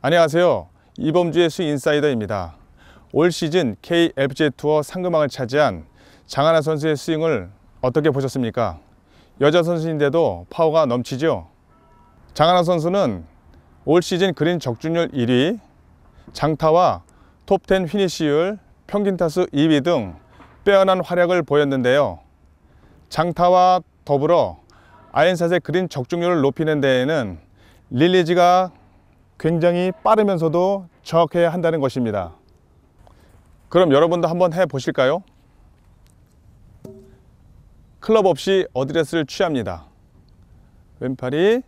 안녕하세요. 이범주의 수 인사이더입니다. 올 시즌 KLPGA 투어 상금왕을 차지한 장하나 선수의 스윙을 어떻게 보셨습니까? 여자 선수인데도 파워가 넘치죠? 장하나 선수는 올 시즌 그린 적중률 1위, 장타와 톱10 피니시율, 평균 타수 2위 등 빼어난 활약을 보였는데요. 장타와 더불어 아이언샷의 그린 적중률을 높이는 데에는 릴리지가 굉장히 빠르면서도 정확해야 한다는 것입니다. 그럼 여러분도 한번 해 보실까요? 클럽 없이 어드레스를 취합니다. 왼팔이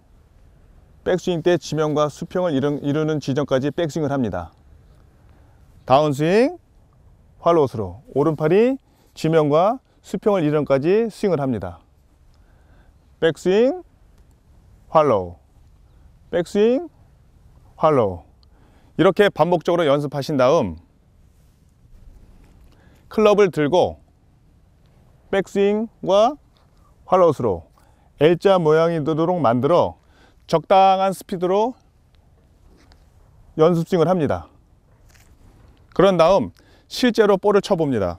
백스윙 때 지면과 수평을 이루는 지점까지 백스윙을 합니다. 다운스윙, 활로스로 오른팔이 지면과 수평을 이루는까지 스윙을 합니다. 백스윙, 활로우, 백스윙, 활로우 이렇게 반복적으로 연습하신 다음 클럽을 들고 백스윙과 활로우스로 L자 모양이 되도록 만들어 적당한 스피드로 연습 스윙을 합니다. 그런 다음 실제로 볼을 쳐봅니다.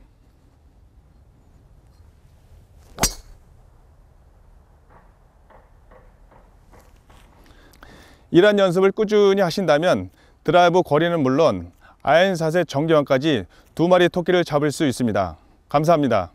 이러한 연습을 꾸준히 하신다면 드라이브 거리는 물론 아이언샷의 정교함까지 두 마리 토끼를 잡을 수 있습니다. 감사합니다.